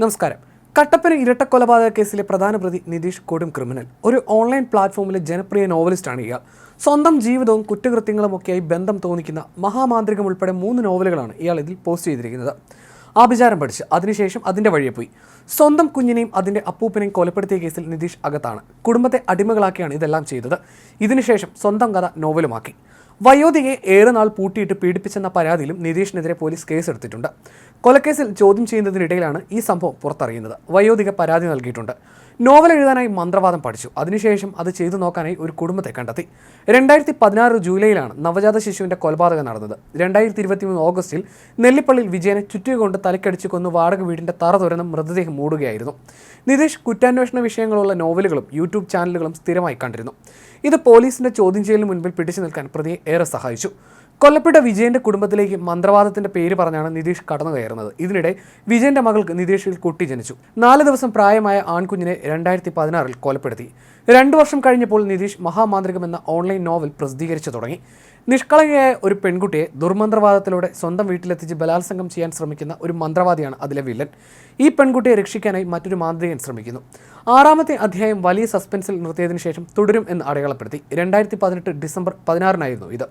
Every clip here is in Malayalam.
നമസ്കാരം. കട്ടപ്പന ഇരട്ടക്കൊലപാതക കേസിലെ പ്രധാന പ്രതി നിതീഷ് കൊടും ക്രിമിനൽ. ഒരു ഓൺലൈൻ പ്ലാറ്റ്ഫോമിലെ ജനപ്രിയ നോവലിസ്റ്റാണ് ഇയാൾ. സ്വന്തം ജീവിതവും കുറ്റകൃത്യങ്ങളും ഒക്കെയായി ബന്ധം തോന്നിക്കുന്ന മഹാമാന്ത്രികം ഉൾപ്പെടെ മൂന്ന് നോവലുകളാണ് ഇയാൾ ഇതിൽ പോസ്റ്റ് ചെയ്തിരിക്കുന്നത്. ആഭിചാരം പഠിച്ച് അതിനുശേഷം അതിന്റെ വഴിയെ പോയി. സ്വന്തം കുഞ്ഞിനെയും അതിന്റെ അപ്പൂപ്പനെയും കൊലപ്പെടുത്തിയ കേസിൽ നിതീഷ് അകത്താണ്. കുടുംബത്തെ അടിമകളാക്കിയാണ് ഇതെല്ലാം ചെയ്തത്. ഇതിനുശേഷം സ്വന്തം കഥ നോവലുമാക്കി. വയോധികയെ ഏറെ നാൾ പൂട്ടിയിട്ട് പീഡിപ്പിച്ചെന്ന പരാതിയിലും നിതീഷിനെതിരെ പോലീസ് കേസെടുത്തിട്ടുണ്ട്. കൊലക്കേസിൽ ചോദ്യം ചെയ്യുന്നതിനിടയിലാണ് ഈ സംഭവം പുറത്തറിയുന്നത്. വയോധിക പരാതി നൽകിയിട്ടുണ്ട്. നോവൽ എഴുതാനായി മന്ത്രവാദം പഠിച്ചു. അതിനുശേഷം അത് ചെയ്തു നോക്കാനായി ഒരു കുടുംബത്തെ കണ്ടെത്തി. രണ്ടായിരത്തി പതിനാറ് ജൂലൈയിലാണ് നവജാത ശിശുവിന്റെ കൊലപാതകം നടന്നത്. രണ്ടായിരത്തി ഇരുപത്തി മൂന്ന് ഓഗസ്റ്റിൽ നെല്ലിപ്പള്ളിയിൽ വിജയനെ ചുറ്റുകൊണ്ട് തലക്കടിച്ചു കൊന്ന് വാടക വീടിന്റെ തറ തുരന്ന് മൃതദേഹം മൂടുകയായിരുന്നു. നിതീഷ് കുറ്റാന്വേഷണ വിഷയങ്ങളുള്ള നോവലുകളും യൂട്യൂബ് ചാനലുകളും സ്ഥിരമായി കണ്ടിരുന്നു. ഇത് പോലീസിന്റെ ചോദ്യം ചെയ്യലിന് മുൻപിൽ പിടിച്ചു നിൽക്കാൻ പ്രതിയെ ഏറെ സഹായിച്ചു. കൊല്ലപ്പെട്ട വിജയന്റെ കുടുംബത്തിലേക്ക് മന്ത്രവാദത്തിന്റെ പേര് പറഞ്ഞാണ് നിതീഷ് കടന്നു കയറുന്നത് ഇതിനിടെ വിജയന്റെ മകൾക്ക് നിതീഷിൽ കുട്ടി ജനിച്ചു. നാല് ദിവസം പ്രായമായ ആൺകുഞ്ഞിനെ രണ്ടായിരത്തി പതിനാറിൽ കൊലപ്പെടുത്തി. രണ്ടു വർഷം കഴിഞ്ഞപ്പോൾ നിതീഷ് മഹാമാന്ത്രികം എന്ന ഓൺലൈൻ നോവൽ പ്രസിദ്ധീകരിച്ചു തുടങ്ങി. നിഷ്കളങ്കയായ ഒരു പെൺകുട്ടിയെ ദുർമന്ത്രവാദത്തിലൂടെ സ്വന്തം വീട്ടിലെത്തിച്ച് ബലാത്സംഗം ചെയ്യാൻ ശ്രമിക്കുന്ന ഒരു മന്ത്രവാദിയാണ് അതിലെ വില്ലൻ. ഈ പെൺകുട്ടിയെ രക്ഷിക്കാനായി മറ്റൊരു മാന്ത്രികൻ ശ്രമിക്കുന്നു. ആറാമത്തെ അധ്യായം വലിയ സസ്പെൻസിൽ നിർത്തിയതിനു ശേഷം തുടരും എന്ന് അടയാളപ്പെടുത്തി. രണ്ടായിരത്തി പതിനെട്ട് ഡിസംബർ പതിനാറിനായിരുന്നു ഇത്.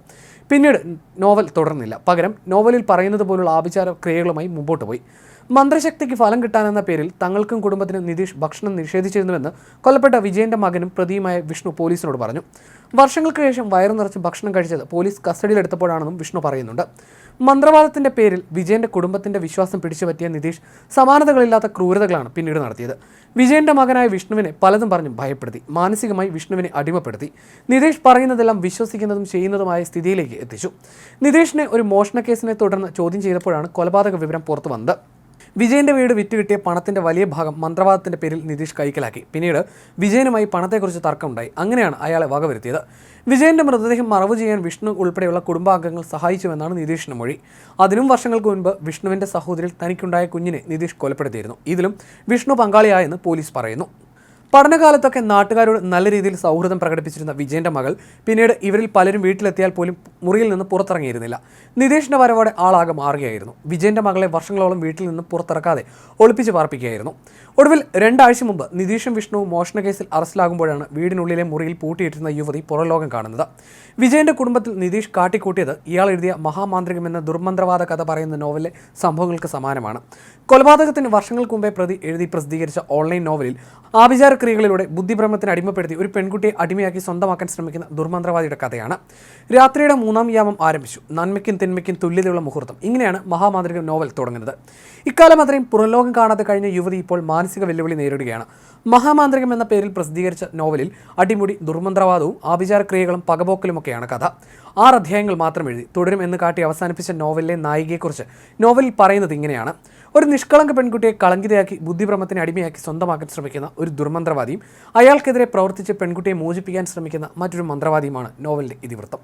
പിന്നീട് നോവൽ തുടർന്നില്ല. പകരം നോവലിൽ പറയുന്നത് പോലുള്ള ആഭിചാര ക്രിയകളുമായി മുമ്പോട്ട് പോയി. മന്ത്രശക്തിക്ക് ഫലം കിട്ടാനെന്ന പേരിൽ തങ്ങൾക്കും കുടുംബത്തിനും നിതീഷ് ഭക്ഷണം നിഷേധിച്ചിരുന്നുവെന്ന് കൊല്ലപ്പെട്ട വിജയന്റെ മകനും പ്രതിയുമായ വിഷ്ണു പോലീസിനോട് പറഞ്ഞു. വർഷങ്ങൾക്ക് ശേഷം വയറു നിറച്ച് ഭക്ഷണം കഴിച്ചത് പോലീസ് കസ്റ്റഡിയിലെടുത്തപ്പോഴാണെന്നും വിഷ്ണു പറയുന്നുണ്ട്. മന്ത്രവാദത്തിന്റെ പേരിൽ വിജയന്റെ കുടുംബത്തിന്റെ വിശ്വാസം പിടിച്ചുപറ്റിയ നിതീഷ് സമാനതകളില്ലാത്ത ക്രൂരതകളാണ് പിന്നീട് നടത്തിയത്. വിജയന്റെ മകനായ വിഷ്ണുവിനെ പലതും പറഞ്ഞ് ഭയപ്പെടുത്തി മാനസികമായി വിഷ്ണുവിനെ അടിമപ്പെടുത്തി. നിതീഷ് പറയുന്നതെല്ലാം വിശ്വസിക്കുന്നതും ചെയ്യുന്നതുമായ സ്ഥിതിയിലേക്ക് എത്തിച്ചു. നിതീഷിനെ ഒരു മോഷണ കേസിനെ തുടർന്ന് ചോദ്യം ചെയ്തപ്പോഴാണ് കൊലപാതക വിവരം പുറത്തു വന്നത് വിജയന്റെ വീട് വിറ്റ് കിട്ടിയ പണത്തിന്റെ വലിയ ഭാഗം മന്ത്രവാദത്തിന്റെ പേരിൽ നിതീഷ് കൈക്കലാക്കി. പിന്നീട് വിജയനുമായി പണത്തെക്കുറിച്ച് തർക്കമുണ്ടായി. അങ്ങനെയാണ് അയാളെ വകവരുത്തിയത്. വിജയന്റെ മൃതദേഹം മറവ് ചെയ്യാൻ വിഷ്ണു ഉൾപ്പെടെയുള്ള കുടുംബാംഗങ്ങൾ സഹായിച്ചുവെന്നാണ് നിതീഷിന്റെ മൊഴി. അതിനും വർഷങ്ങൾക്ക് മുൻപ് വിഷ്ണുവിന്റെ സഹോദരിൽ തനിക്കുണ്ടായ കുഞ്ഞിനെ നിതീഷ് കൊലപ്പെടുത്തിയിരുന്നു. ഇതിലും വിഷ്ണു പങ്കാളിയായെന്ന് പോലീസ് പറയുന്നു. പഠനകാലത്തൊക്കെ നാട്ടുകാരോട് നല്ല രീതിയിൽ സൗഹൃദം പ്രകടിപ്പിച്ചിരുന്ന വിജയന്റെ മകൾ പിന്നീട് ഇവരിൽ പലരും വീട്ടിലെത്തിയാൽ പോലും മുറിയിൽ നിന്ന് പുറത്തിറങ്ങിയിരുന്നില്ല. നിതീഷിന്റെ വരവോടെ ആളാകെ മാറുകയായിരുന്നു. വിജയന്റെ മകളെ വർഷങ്ങളോളം വീട്ടിൽ നിന്ന് പുറത്തിറക്കാതെ ഒളിപ്പിച്ച് പാർപ്പിക്കുകയായിരുന്നു. ഒടുവിൽ രണ്ടാഴ്ച മുമ്പ് നിതീഷും വിഷ്ണുവും മോഷണ കേസിൽ അറസ്റ്റിലാകുമ്പോഴാണ് വീടിനുള്ളിലെ മുറിയിൽ പൂട്ടിയിട്ടിരുന്ന യുവതി പുറലോകം കാണുന്നത്. വിജയന്റെ കുടുംബത്തിൽ നിതീഷ് കാട്ടിക്കൂട്ടിയത് ഇയാൾ എഴുതിയ മഹാമാന്ത്രികം എന്ന ദുർമന്ത്രവാദ കഥ പറയുന്ന നോവലിലെ സംഭവങ്ങൾക്ക് സമാനമാണ്. കൊലപാതകത്തിന് വർഷങ്ങൾക്ക് മുമ്പേ പ്രതി എഴുതി പ്രസിദ്ധീകരിച്ച ഓൺലൈൻ നോവലിൽ ആഭിചാര ക്രിയകളിലൂടെ ബുദ്ധിഭ്രമത്തിന് അടിമപ്പെടുത്തി ഒരു പെൺകുട്ടിയെ അടിമയാക്കി സ്വന്തമാക്കാൻ ശ്രമിക്കുന്ന ദുർമന്ത്രവാദിയുടെ കഥയാണ്. രാത്രിയുടെ മൂന്നാം യാമം ആരംഭിച്ചു. നന്മയ്ക്കും തിന്മയ്ക്കും തുല്യതയുള്ള മുഹൂർത്തം. ഇങ്ങനെയാണ് മഹാമാന്ത്രിക നോവൽ തുടങ്ങുന്നത്. ഇക്കാലം അത്രയും പുറംലോകം കാണാതെ കഴിഞ്ഞ യുവതി ഇപ്പോൾ മാനസിക വെല്ലുവിളി നേരിടുകയാണ്. മഹാമാന്ത്രികം എന്ന പേരിൽ പ്രസിദ്ധീകരിച്ച നോവലിൽ അടിമുടി ദുർമന്ത്രവാദവും ആഭിചാരക്രിയകളും പകപോക്കലുമൊക്കെയാണ് കഥ. ആറ് അധ്യായങ്ങൾ മാത്രം എഴുതി തുടരും എന്ന് കാട്ടി അവസാനിപ്പിച്ച നോവലിലെ നായികയെക്കുറിച്ച് നോവലിൽ പറയുന്നത് ഇങ്ങനെയാണ്. ഒരു നിഷ്കളങ്ക പെൺകുട്ടിയെ കളങ്കിതയാക്കി ബുദ്ധിഭ്രമത്തിന് അടിമയാക്കി സ്വന്തമാക്കാൻ ശ്രമിക്കുന്ന ഒരു ദുർമന്ത്രവാദിയും അയാൾക്കെതിരെ പ്രവർത്തിച്ച് പെൺകുട്ടിയെ മോചിപ്പിക്കാൻ ശ്രമിക്കുന്ന മറ്റൊരു മന്ത്രവാദിയുമാണ് നോവലിന്റെ ഇതിവൃത്തം.